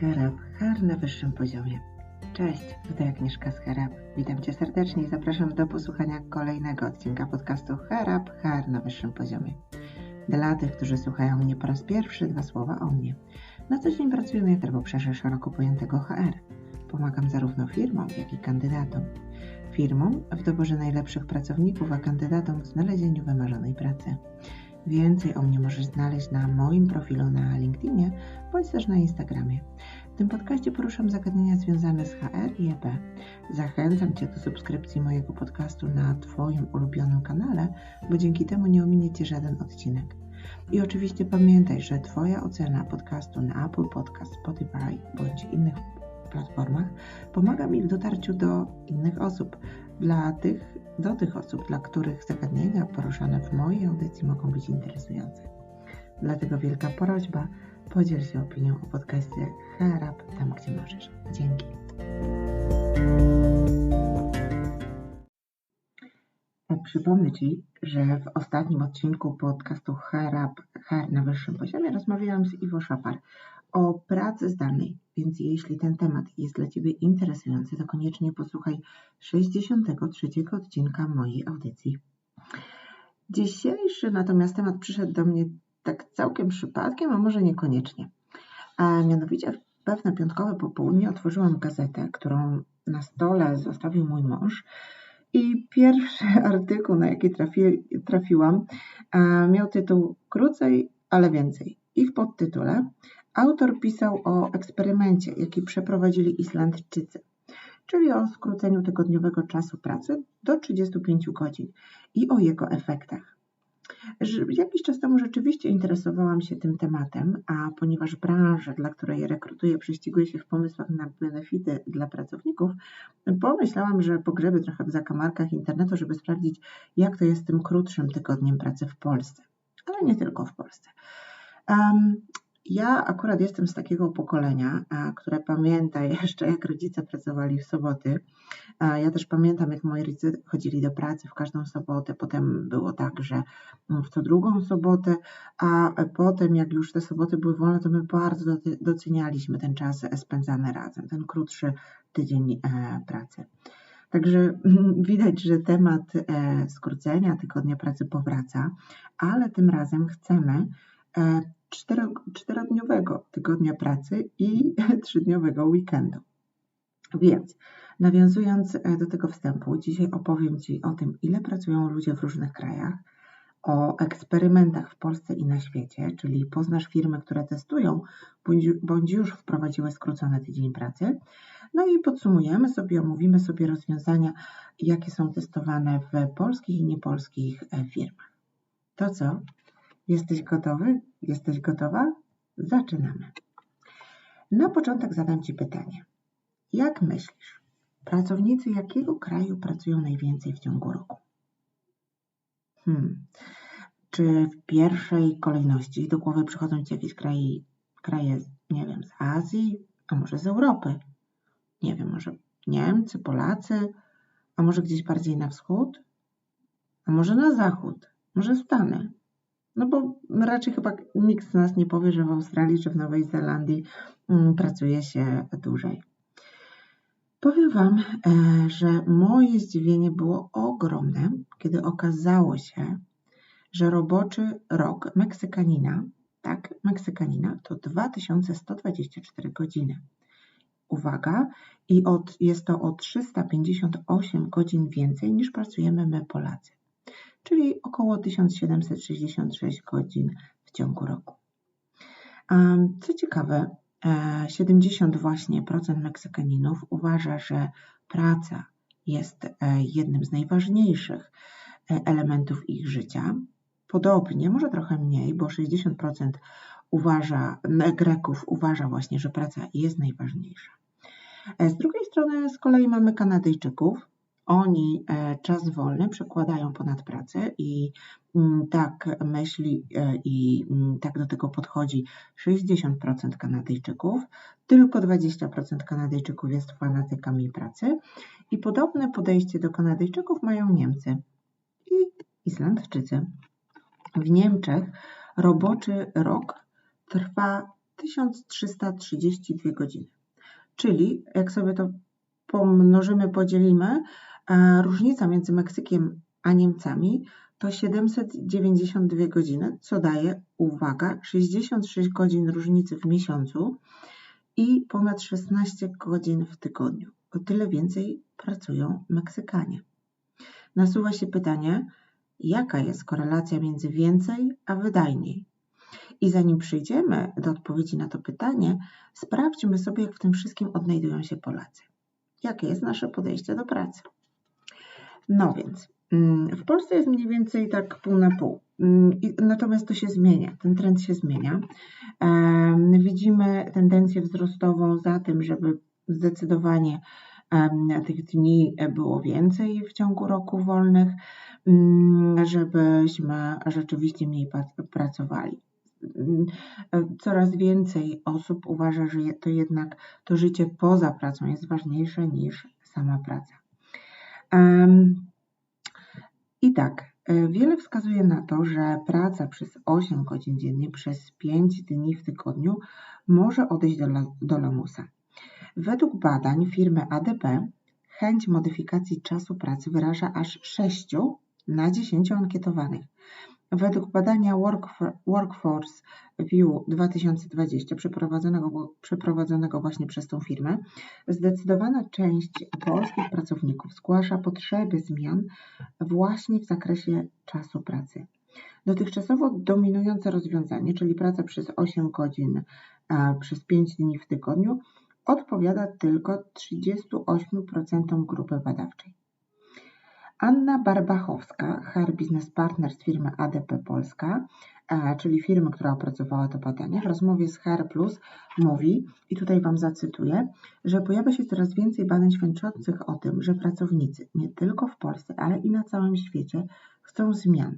Herab, Her na wyższym poziomie. Cześć, tutaj Agnieszka z. Witam Cię serdecznie i zapraszam do posłuchania kolejnego odcinka podcastu Herab, Her na wyższym poziomie. Dla tych, którzy słuchają mnie po raz pierwszy, dwa słowa o mnie. Na co dzień pracuję najpierw w obszarze szeroko pojętego HR. Pomagam zarówno firmom, jak i kandydatom. Firmom w doborze najlepszych pracowników, a kandydatom w znalezieniu wymarzonej pracy. Więcej o mnie możesz znaleźć na moim profilu na LinkedInie bądź też na Instagramie. W tym podcaście poruszam zagadnienia związane z HR i EP. Zachęcam Cię do subskrypcji mojego podcastu na Twoim ulubionym kanale, bo dzięki temu nie ominie Cię żaden odcinek. I oczywiście pamiętaj, że Twoja ocena podcastu na Apple Podcast, Spotify bądź innych platformach pomaga mi w dotarciu do innych osób, dla tych, do tych osób, dla których zagadnienia poruszane w mojej audycji mogą być interesujące. Dlatego wielka prośba, podziel się opinią o podcaście Herab tam, gdzie możesz. Dzięki. Przypomnę Ci, że w ostatnim odcinku podcastu Herab, Her na wyższym poziomie rozmawiałam z Iwo Szapar o pracy zdalnej, więc jeśli ten temat jest dla Ciebie interesujący, to koniecznie posłuchaj 63 odcinka mojej audycji. Dzisiejszy natomiast temat przyszedł do mnie tak całkiem przypadkiem, a może niekoniecznie. A mianowicie w pewne piątkowe popołudnie otworzyłam gazetę, którą na stole zostawił mój mąż i pierwszy artykuł, na jaki trafi, trafiłam, miał tytuł Krócej, ale więcej. I w podtytule Autor pisał o eksperymencie, jaki przeprowadzili Islandczycy, czyli o skróceniu tygodniowego czasu pracy do 35 godzin i o jego efektach. Jakiś czas temu rzeczywiście interesowałam się tym tematem, a ponieważ branża, dla której rekrutuję, prześciguje się w pomysłach na benefity dla pracowników, pomyślałam, że pogrzeby trochę w zakamarkach internetu, żeby sprawdzić, jak to jest z tym krótszym tygodniem pracy w Polsce, ale nie tylko w Polsce. Um, ja akurat jestem z takiego pokolenia, które pamięta jeszcze, jak rodzice pracowali w soboty. Ja też pamiętam, jak moi rodzice chodzili do pracy w każdą sobotę. Potem było tak, że w co drugą sobotę, a potem, jak już te soboty były wolne, to my bardzo docenialiśmy ten czas spędzany razem, ten krótszy tydzień e, pracy. Także widać, że temat e, skrócenia tygodnia pracy powraca, ale tym razem chcemy e, czterodniowego tygodnia pracy i trzydniowego weekendu. Więc nawiązując e, do tego wstępu, dzisiaj opowiem Ci o tym, ile pracują ludzie w różnych krajach, o eksperymentach w Polsce i na świecie, czyli poznasz firmy, które testują bądź, już wprowadziły skrócony tydzień pracy. No i podsumujemy sobie, omówimy sobie rozwiązania, jakie są testowane w polskich i niepolskich e, firmach. To co? Jesteś gotowy? Jesteś gotowa? Zaczynamy. Na początek zadam Ci pytanie. Jak myślisz, pracownicy jakiego kraju pracują najwięcej w ciągu roku? Hmm. Czy w pierwszej kolejności do głowy przychodzą Ci jakieś kraje, kraje, nie wiem, z Azji, a może z Europy? Nie wiem, może Niemcy, Polacy, a może gdzieś bardziej na wschód? A może na zachód? Może Stany? No bo raczej chyba nikt z nas nie powie, że w Australii czy w Nowej Zelandii mm, pracuje się dłużej. Powiem Wam, e, że moje zdziwienie było ogromne, kiedy okazało się, że roboczy rok Meksykanina, tak, Meksykanina to 2124 godziny. Uwaga, i od, jest to o 358 godzin więcej niż pracujemy my Polacy czyli około 1766 godzin w ciągu roku. Co ciekawe, 70 e, właśnie procent Meksykaninów uważa, że praca jest e, jednym z najważniejszych e, elementów ich życia. Podobnie, może trochę mniej, bo 60% uważa, Greków uważa właśnie, że praca jest najważniejsza. Z drugiej strony z kolei mamy Kanadyjczyków, oni e, czas wolny przekładają ponad pracę i mm, tak myśli e, i mm, tak do tego podchodzi 60% Kanadyjczyków, tylko 20% Kanadyjczyków jest fanatykami pracy i podobne podejście do Kanadyjczyków mają Niemcy i Islandczycy. W Niemczech roboczy rok trwa 1332 godziny. Czyli jak sobie to pomnożymy, podzielimy, różnica między Meksykiem a Niemcami to 792 godziny, co daje, uwaga, 66 godzin różnicy w miesiącu i ponad 16 godzin w tygodniu. O tyle więcej pracują Meksykanie. Nasuwa się pytanie, jaka jest korelacja między więcej a wydajniej? I zanim przyjdziemy do odpowiedzi na to pytanie, sprawdźmy sobie, jak w tym wszystkim odnajdują się Polacy. Jakie jest nasze podejście do pracy? No więc, mm, w Polsce jest mniej więcej tak pół na pół. Mm, natomiast to się zmienia, ten trend się zmienia. Widzimy tendencję wzrostową za tym, żeby zdecydowanie tych dni było więcej w ciągu roku wolnych, mm, żebyśmy rzeczywiście mniej pracowali. Coraz więcej osób uważa, że to jednak to życie poza pracą jest ważniejsze niż sama praca. I tak, e, wiele wskazuje na to, że praca przez 8 godzin dziennie przez 5 dni w tygodniu może odejść do, do lamusa. Według badań firmy ADP chęć modyfikacji czasu pracy wyraża aż 6 na 10 ankietowanych. Według badania Workforce View 2020 przeprowadzonego, przeprowadzonego właśnie przez tą firmę, zdecydowana część polskich pracowników zgłasza potrzeby zmian właśnie w zakresie czasu pracy. Dotychczasowo dominujące rozwiązanie, czyli praca przez 8 godzin przez 5 dni w tygodniu, odpowiada tylko 38% grupy badawczej. Anna Barbachowska, HR Business Partner z firmy ADP Polska, e, czyli firmy, która opracowała to badanie, w rozmowie z HR Plus mówi, i tutaj Wam zacytuję, że pojawia się coraz więcej badań świadczących o tym, że pracownicy nie tylko w Polsce, ale i na całym świecie chcą zmian.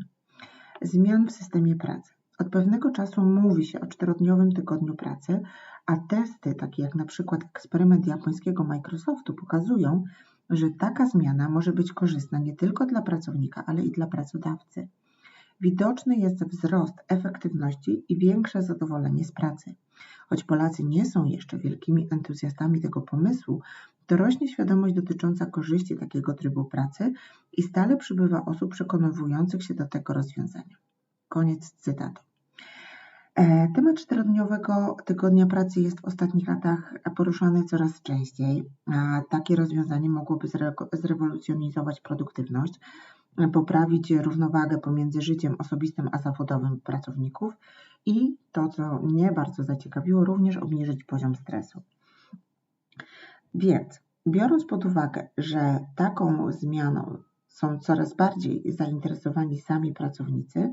Zmian w systemie pracy. Od pewnego czasu mówi się o czterodniowym tygodniu pracy, a testy, takie jak na przykład eksperyment japońskiego Microsoftu, pokazują, że taka zmiana może być korzystna nie tylko dla pracownika, ale i dla pracodawcy. Widoczny jest wzrost efektywności i większe zadowolenie z pracy. Choć Polacy nie są jeszcze wielkimi entuzjastami tego pomysłu, to rośnie świadomość dotycząca korzyści takiego trybu pracy i stale przybywa osób przekonywujących się do tego rozwiązania. Koniec cytatu. E, temat czterodniowego tygodnia pracy jest w ostatnich latach poruszany coraz częściej. Takie rozwiązanie mogłoby zrewolucjonizować produktywność, poprawić równowagę pomiędzy życiem osobistym a zawodowym pracowników i to, co mnie bardzo zaciekawiło, również obniżyć poziom stresu. Więc, biorąc pod uwagę, że taką zmianą są coraz bardziej zainteresowani sami pracownicy,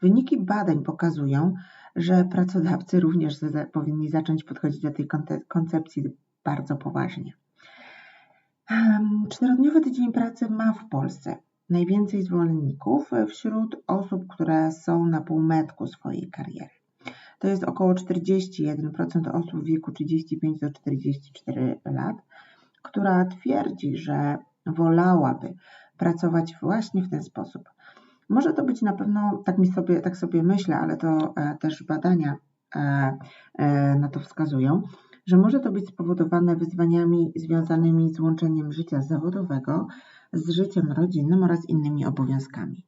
wyniki badań pokazują, że pracodawcy również powinni zacząć podchodzić do tej koncepcji bardzo poważnie. Czterodniowy tydzień pracy ma w Polsce najwięcej zwolenników wśród osób, które są na półmetku swojej kariery. To jest około 41% osób w wieku 35 do 44 lat, która twierdzi, że wolałaby pracować właśnie w ten sposób. Może to być na pewno, tak, mi sobie, tak sobie myślę, ale to e, też badania e, e, na to wskazują, że może to być spowodowane wyzwaniami związanymi z łączeniem życia zawodowego z życiem rodzinnym oraz innymi obowiązkami.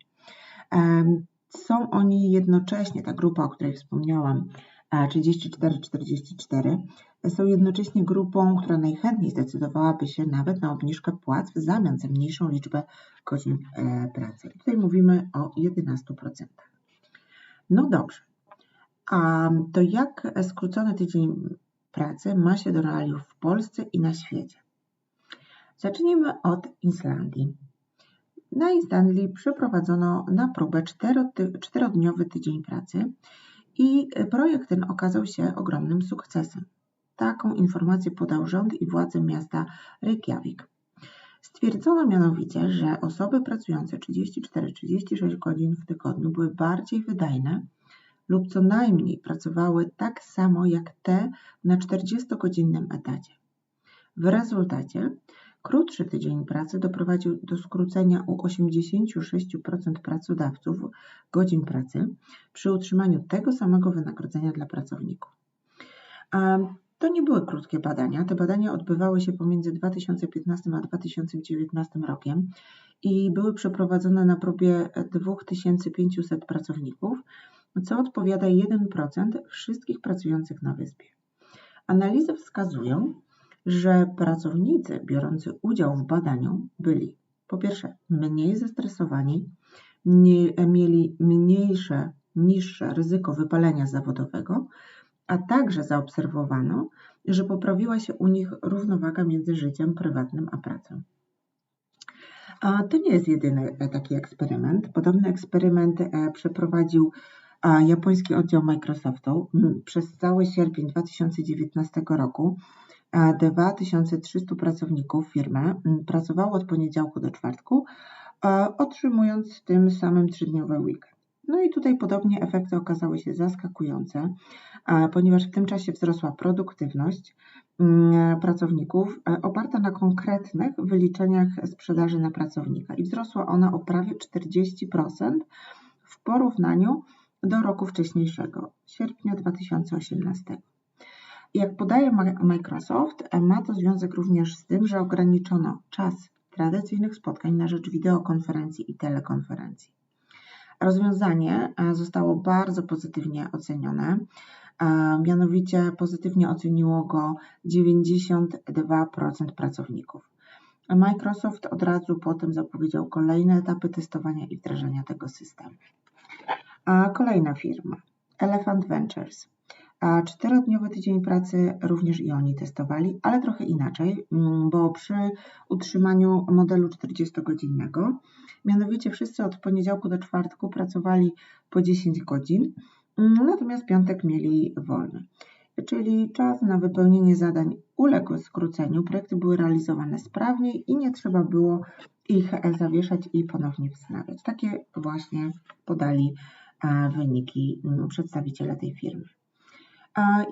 Są oni jednocześnie, ta grupa, o której wspomniałam, 34-44, są jednocześnie grupą, która najchętniej zdecydowałaby się nawet na obniżkę płac w zamian za mniejszą liczbę godzin e, pracy. I tutaj mówimy o 11%. No dobrze. A to jak skrócony tydzień pracy ma się do realiów w Polsce i na świecie? Zacznijmy od Islandii. Na Islandii przeprowadzono na próbę czterodniowy tydzień pracy i projekt ten okazał się ogromnym sukcesem. Taką informację podał rząd i władze miasta Reykjavik. Stwierdzono mianowicie, że osoby pracujące 34-36 godzin w tygodniu były bardziej wydajne lub co najmniej pracowały tak samo jak te na 40-godzinnym etacie. W rezultacie krótszy tydzień pracy doprowadził do skrócenia u 86% pracodawców godzin pracy przy utrzymaniu tego samego wynagrodzenia dla pracowników. To nie były krótkie badania. Te badania odbywały się pomiędzy 2015 a 2019 rokiem i były przeprowadzone na próbie 2500 pracowników, co odpowiada 1% wszystkich pracujących na wyspie. Analizy wskazują, że pracownicy biorący udział w badaniu byli po pierwsze mniej zestresowani, mieli mniejsze, niższe ryzyko wypalenia zawodowego, a także zaobserwowano, że poprawiła się u nich równowaga między życiem prywatnym a pracą. A to nie jest jedyny e, taki eksperyment. Podobny eksperyment e, przeprowadził japoński oddział Microsoftu przez cały sierpień 2019 roku. 2300 pracowników firmy pracowało od poniedziałku do czwartku, otrzymując tym samym trzydniowy weekend. No i tutaj podobnie efekty okazały się zaskakujące, ponieważ w tym czasie wzrosła produktywność mm, pracowników oparta na konkretnych wyliczeniach sprzedaży na pracownika i wzrosła ona o prawie 40% w porównaniu do roku wcześniejszego, sierpnia 2018. Jak podaje Microsoft, ma to związek również z tym, że ograniczono czas tradycyjnych spotkań na rzecz wideokonferencji i telekonferencji. Rozwiązanie e, zostało bardzo pozytywnie ocenione. E, mianowicie pozytywnie oceniło go 92% pracowników. Microsoft od razu potem zapowiedział kolejne etapy testowania i wdrażania tego systemu. A kolejna firma, Elephant Ventures. A czterodniowy tydzień pracy również i oni testowali, ale trochę inaczej, mm, bo przy utrzymaniu modelu 40-godzinnego, mianowicie wszyscy od poniedziałku do czwartku pracowali po 10 godzin, mm, natomiast piątek mieli wolny. Czyli czas na wypełnienie zadań uległ skróceniu, projekty były realizowane sprawniej i nie trzeba było ich zawieszać i ponownie wznawiać. Takie właśnie podali wyniki mm, przedstawiciele tej firmy.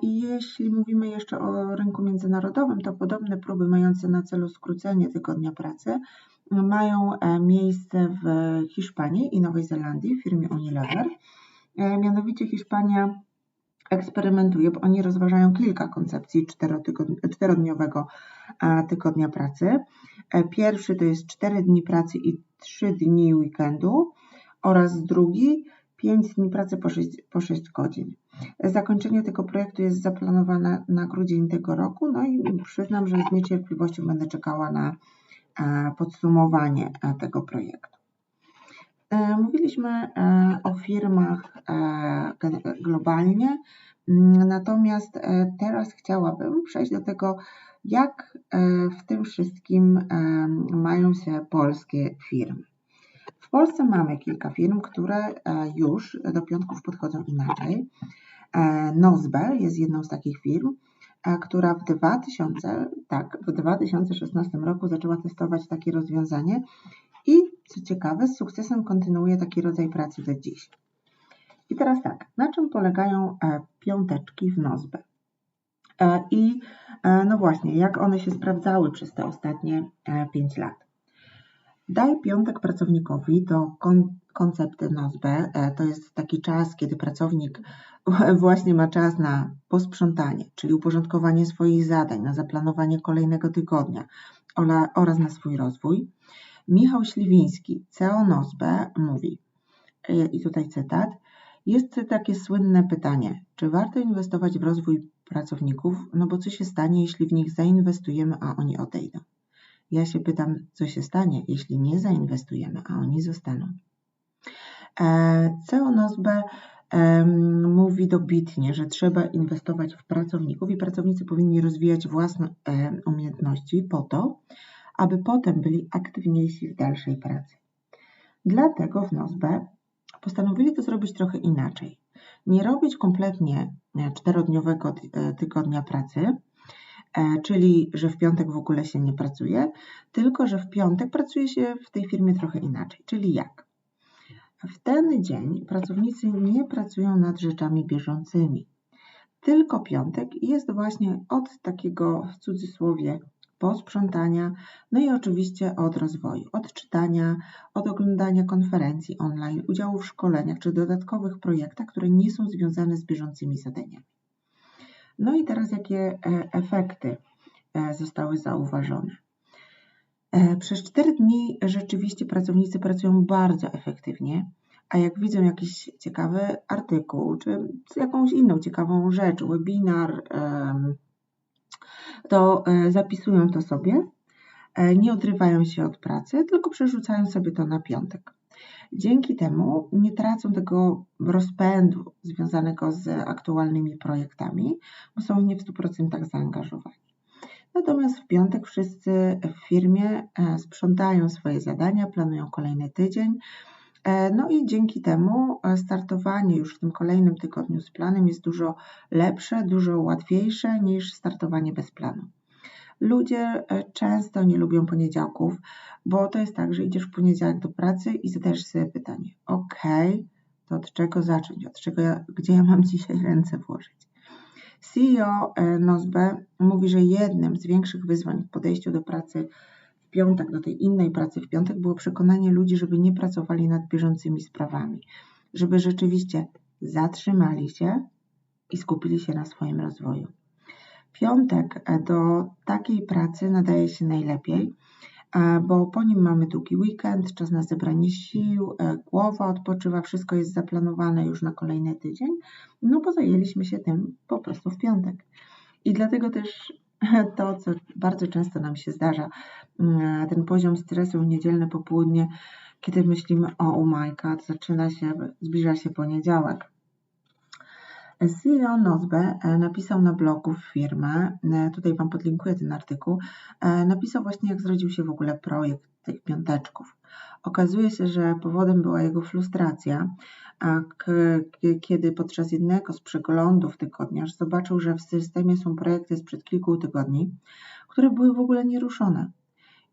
I jeśli mówimy jeszcze o rynku międzynarodowym, to podobne próby mające na celu skrócenie tygodnia pracy mają e, miejsce w Hiszpanii i Nowej Zelandii w firmie Unilever. E, mianowicie Hiszpania eksperymentuje, bo oni rozważają kilka koncepcji czterodniowego e, tygodnia pracy. Pierwszy to jest 4 dni pracy i 3 dni weekendu oraz drugi 5 dni pracy po 6, po 6 godzin. Zakończenie tego projektu jest zaplanowane na grudzień tego roku, no i przyznam, że z niecierpliwością będę czekała na e, podsumowanie e, tego projektu. E, mówiliśmy o firmach globalnie, natomiast teraz chciałabym przejść do tego, jak w tym wszystkim mają się polskie firmy. W Polsce mamy kilka firm, które już do piątków podchodzą inaczej. E, Nozbe jest jedną z takich firm, e, która w 2000, tak, w 2016 roku zaczęła testować takie rozwiązanie i co ciekawe, z sukcesem kontynuuje taki rodzaj pracy do dziś. I teraz tak, na czym polegają e, piąteczki w Nozbe? I no właśnie, jak one się sprawdzały przez te ostatnie 5 lat? Daj piątek pracownikowi to kon koncept NOSBE. To jest taki czas, kiedy pracownik właśnie ma czas na posprzątanie, czyli uporządkowanie swoich zadań, na zaplanowanie kolejnego tygodnia oraz na swój rozwój. Michał Śliwiński, CEO NOSBE, mówi, e, i tutaj cytat, jest takie słynne pytanie, czy warto inwestować w rozwój pracowników, no bo co się stanie, jeśli w nich zainwestujemy, a oni odejdą? Ja się pytam, co się stanie, jeśli nie zainwestujemy, a oni zostaną. E, CEO NOSBE mówi dobitnie, że trzeba inwestować w pracowników i pracownicy powinni rozwijać własne umiejętności po to, aby potem byli aktywniejsi w dalszej pracy. Dlatego w NOSBE postanowili to zrobić trochę inaczej. Nie robić kompletnie e, czterodniowego e, tygodnia pracy, e, czyli że w piątek w ogóle się nie pracuje, tylko że w piątek pracuje się w tej firmie trochę inaczej. Czyli jak? W ten dzień pracownicy nie pracują nad rzeczami bieżącymi. Tylko piątek jest właśnie od takiego w cudzysłowie posprzątania, no i oczywiście od rozwoju, od czytania, od oglądania konferencji online, udziału w szkoleniach czy dodatkowych projektach, które nie są związane z bieżącymi zadaniami. No i teraz jakie efekty zostały zauważone? Przez 4 dni rzeczywiście pracownicy pracują bardzo efektywnie, a jak widzą jakiś ciekawy artykuł, czy jakąś inną ciekawą rzecz, webinar, to zapisują to sobie E, nie odrywają się od pracy, tylko przerzucają sobie to na piątek. Dzięki temu nie tracą tego rozpędu związanego z aktualnymi projektami, bo są nie w 100% zaangażowani. Natomiast w piątek wszyscy w firmie e, sprzątają swoje zadania, planują kolejny tydzień. E, no i dzięki temu startowanie już w tym kolejnym tygodniu z planem jest dużo lepsze, dużo łatwiejsze niż startowanie bez planu. Ludzie e, często nie lubią poniedziałków, bo to jest tak, że idziesz w poniedziałek do pracy i zadajesz sobie pytanie: OK, to od czego zacząć? Od czego ja, gdzie ja mam dzisiaj ręce włożyć? CEO e, Nozbe mówi, że jednym z większych wyzwań w podejściu do pracy w piątek, do tej innej pracy w piątek, było przekonanie ludzi, żeby nie pracowali nad bieżącymi sprawami, żeby rzeczywiście zatrzymali się i skupili się na swoim rozwoju. Piątek e, do takiej pracy nadaje się najlepiej, e, bo po nim mamy długi weekend, czas na zebranie sił, e, głowa odpoczywa, wszystko jest zaplanowane już na kolejny tydzień, no bo zajęliśmy się tym po prostu w piątek. I dlatego też to, co bardzo często nam się zdarza, mm, ten poziom stresu w niedzielne popołudnie, kiedy myślimy, o oh my god, zaczyna się, zbliża się poniedziałek. CEO Nozbe e, napisał na blogu firmę, e, tutaj Wam podlinkuję ten artykuł, e, napisał właśnie jak zrodził się w ogóle projekt tych piąteczków. Okazuje się, że powodem była jego frustracja, kiedy podczas jednego z przeglądów tygodniarz zobaczył, że w systemie są projekty sprzed kilku tygodni, które były w ogóle nieruszone.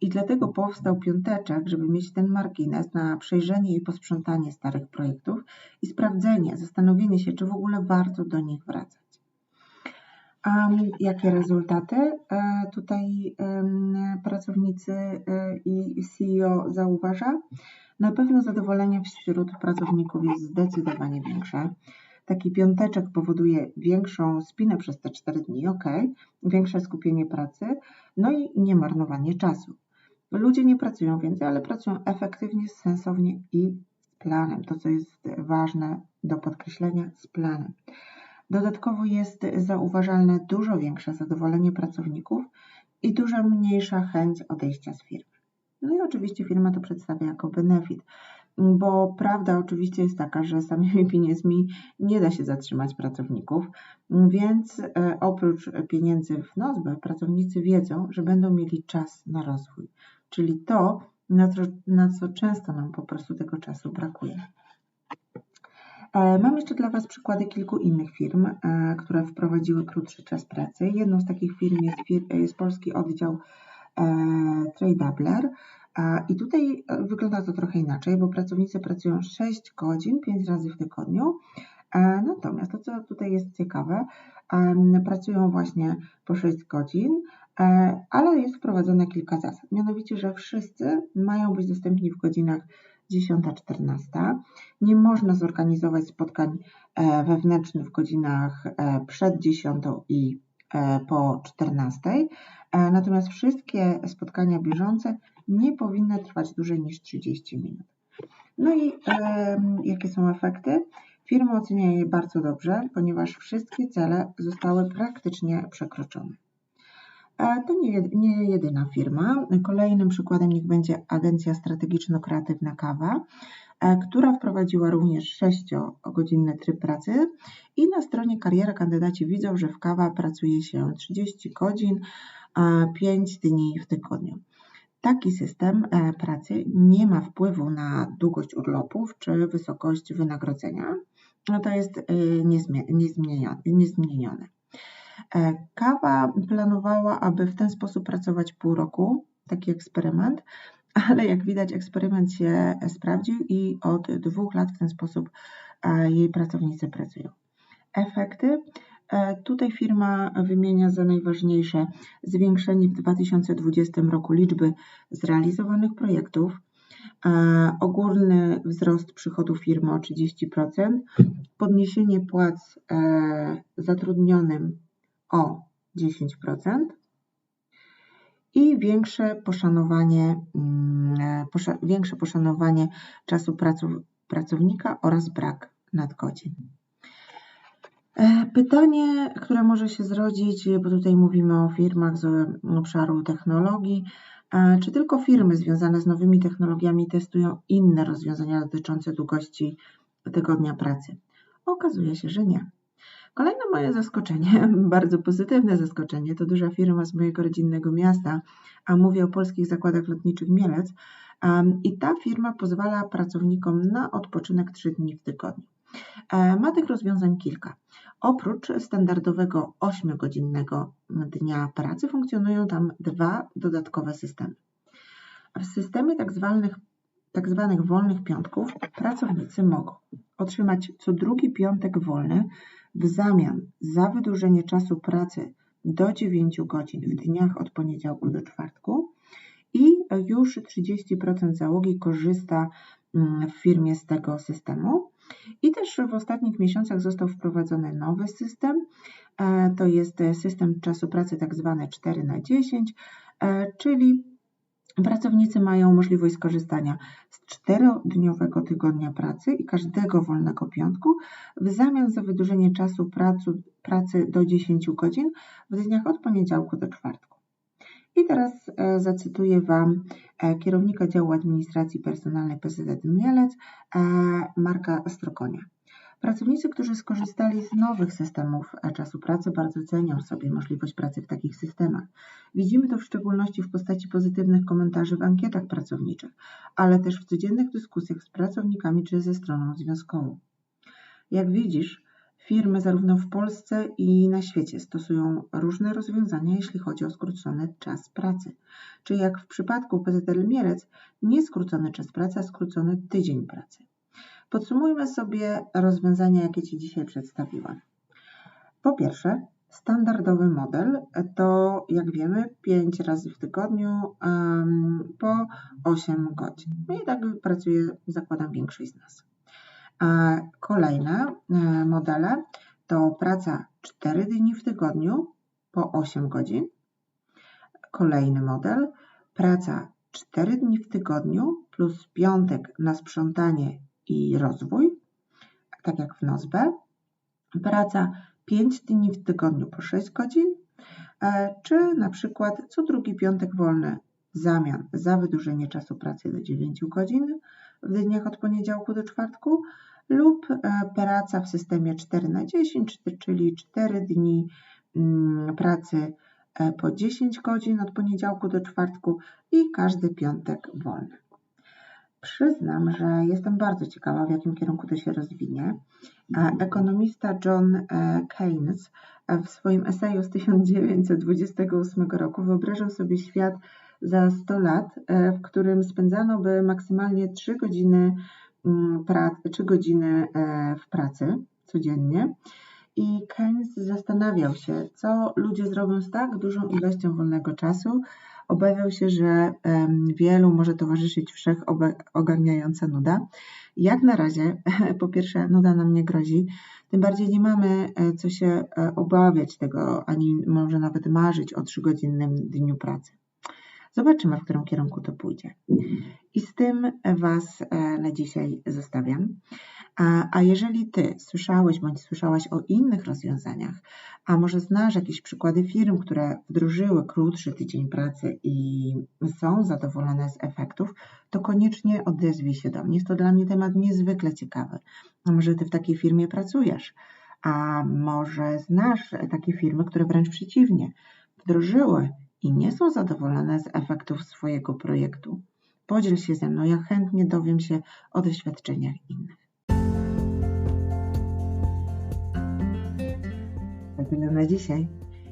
I dlatego powstał piąteczek, żeby mieć ten margines na przejrzenie i posprzątanie starych projektów i sprawdzenie, zastanowienie się, czy w ogóle warto do nich wracać. Um, jakie rezultaty e, tutaj pracownicy e, i CEO zauważa? Na pewno zadowolenie wśród pracowników jest zdecydowanie większe. Taki piąteczek powoduje większą spinę przez te 4 dni, ok, większe skupienie pracy, no i nie marnowanie czasu. Ludzie nie pracują więcej, ale pracują efektywnie, sensownie i z planem. To, co jest ważne do podkreślenia, z planem. Dodatkowo jest zauważalne dużo większe zadowolenie pracowników i dużo mniejsza chęć odejścia z firmy. No i oczywiście firma to przedstawia jako benefit, bo prawda oczywiście jest taka, że samymi pieniędzmi nie da się zatrzymać pracowników, więc e, oprócz pieniędzy w nozbę pracownicy wiedzą, że będą mieli czas na rozwój czyli to, na co, na co często nam po prostu tego czasu brakuje. E, mam jeszcze dla Was przykłady kilku innych firm, e, które wprowadziły krótszy czas pracy. Jedną z takich firm jest, jest polski oddział e, Tradeabler. I tutaj wygląda to trochę inaczej, bo pracownicy pracują 6 godzin, 5 razy w tygodniu. Natomiast to, co tutaj jest ciekawe, pracują właśnie po 6 godzin, ale jest wprowadzone kilka zasad. Mianowicie, że wszyscy mają być dostępni w godzinach 10-14. Nie można zorganizować spotkań e, wewnętrznych w godzinach e, przed 10 i po 14. Natomiast wszystkie spotkania bieżące nie powinny trwać dłużej niż 30 minut. No i jakie są efekty? Firma ocenia je bardzo dobrze, ponieważ wszystkie cele zostały praktycznie przekroczone. To nie, nie jedyna firma. Kolejnym przykładem niech będzie agencja strategiczno-kreatywna Kawa, e, która wprowadziła również 6-godzinny tryb pracy i na stronie kariera kandydaci widzą, że w Kawa pracuje się 30 godzin, 5 dni w tygodniu. Taki system e, pracy nie ma wpływu na długość urlopów czy wysokość wynagrodzenia. No to jest e, niezmienione. E, kawa planowała, aby w ten sposób pracować pół roku, taki eksperyment, ale jak widać, eksperyment się sprawdził i od dwóch lat w ten sposób e, jej pracownicy pracują. Efekty. E, tutaj firma wymienia za najważniejsze zwiększenie w 2020 roku liczby zrealizowanych projektów, ogólny wzrost przychodów firmy o 30%, podniesienie płac zatrudnionym o 10% i większe poszanowanie, mm, większe poszanowanie czasu pracownika oraz brak nadgodzin. E, pytanie, które może się zrodzić, bo tutaj mówimy o firmach z obszaru technologii, e, czy tylko firmy związane z nowymi technologiami testują inne rozwiązania dotyczące długości tygodnia pracy? Okazuje się, że nie. Kolejne moje zaskoczenie, bardzo pozytywne zaskoczenie, to duża firma z mojego rodzinnego miasta, a mówię o polskich zakładach lotniczych Mielec. I ta firma pozwala pracownikom na odpoczynek 3 dni w tygodniu. E, ma tych rozwiązań kilka. Oprócz standardowego 8-godzinnego dnia pracy funkcjonują tam dwa dodatkowe systemy. W systemie tak zwanych, tak zwanych wolnych piątków pracownicy mogą otrzymać co drugi piątek wolny w zamian za wydłużenie czasu pracy do 9 godzin w dniach od poniedziałku do czwartku i już 30% załogi korzysta mm, w firmie z tego systemu. I też w ostatnich miesiącach został wprowadzony nowy system, e, to jest system czasu pracy tak zwany 4 na 10, e, czyli pracownicy mają możliwość skorzystania z czterodniowego tygodnia pracy i każdego wolnego piątku w zamian za wydłużenie czasu pracy, pracy do 10 godzin w dniach od poniedziałku do czwartku. I teraz e, zacytuję Wam e, kierownika działu administracji personalnej PZD Mielec, e, Marka Strokonia. Pracownicy, którzy skorzystali z nowych systemów czasu pracy, bardzo cenią sobie możliwość pracy w takich systemach. Widzimy to w szczególności w postaci pozytywnych komentarzy w ankietach pracowniczych, ale też w codziennych dyskusjach z pracownikami czy ze stroną związkową. Jak widzisz, Firmy zarówno w Polsce i na świecie stosują różne rozwiązania, jeśli chodzi o skrócony czas pracy. Czyli jak w przypadku PZL Mielec, nie skrócony czas pracy, a skrócony tydzień pracy. Podsumujmy sobie rozwiązania, jakie Ci dzisiaj przedstawiłam. Po pierwsze, standardowy model to, jak wiemy, 5 razy w tygodniu um, po 8 godzin. I tak pracuje, zakładam, większość z nas. A kolejne e, modele to praca 4 dni w tygodniu po 8 godzin. Kolejny model praca 4 dni w tygodniu plus piątek na sprzątanie i rozwój, tak jak w NOSBE. Praca 5 dni w tygodniu po 6 godzin, e, czy na przykład co drugi piątek wolny w zamian za wydłużenie czasu pracy do 9 godzin w dniach od poniedziałku do czwartku lub e, praca w systemie 4 na 10, czyli 4 dni mm, pracy e, po 10 godzin od poniedziałku do czwartku i każdy piątek wolny. Przyznam, że jestem bardzo ciekawa, w jakim kierunku to się rozwinie. Ekonomista John e, Keynes w swoim eseju z 1928 roku wyobrażał sobie świat za 100 lat, w którym spędzano by maksymalnie 3 godziny Mm, pracy, 3 godziny e, w pracy codziennie. I Keynes zastanawiał się, co ludzie zrobią z tak dużą ilością wolnego czasu. Obawiał się, że wielu może towarzyszyć wszechogarniająca nuda. Jak na razie, po pierwsze, nuda nam nie grozi, tym bardziej nie mamy e, co się e, obawiać tego, ani może nawet marzyć o trzygodzinnym dniu pracy. Zobaczymy, w którym kierunku to pójdzie. I z tym Was e, na dzisiaj zostawiam. A, jeżeli Ty słyszałeś bądź słyszałaś o innych rozwiązaniach, a może znasz jakieś przykłady firm, które wdrożyły krótszy tydzień pracy i są zadowolone z efektów, to koniecznie odezwij się do mnie. Jest to dla mnie temat niezwykle ciekawy. A może Ty w takiej firmie pracujesz, a może znasz takie firmy, które wręcz przeciwnie, wdrożyły i nie są zadowolone z efektów swojego projektu. Podziel się ze mną, ja chętnie dowiem się o doświadczeniach innych. To tyle na dzisiaj.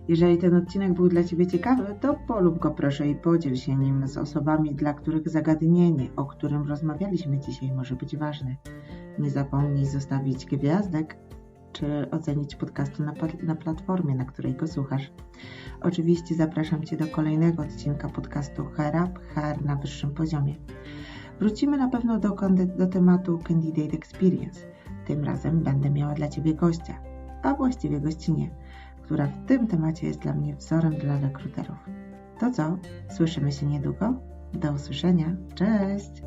Jeżeli ten odcinek był dla Ciebie ciekawy, to polub go proszę i podziel się nim z osobami, dla których zagadnienie, o którym rozmawialiśmy dzisiaj, może być ważne. Nie zapomnij zostawić gwiazdek czy ocenić podcastu na, na platformie, na której go słuchasz. Oczywiście zapraszam Cię do kolejnego odcinka podcastu Herab, HR na wyższym poziomie. Wrócimy na pewno do, do tematu Candidate Experience. Tym razem będę miała dla Ciebie gościa, a właściwie gościnie, która w tym temacie jest dla mnie wzorem dla rekruterów. To co? Słyszymy się niedługo? Do usłyszenia. Cześć!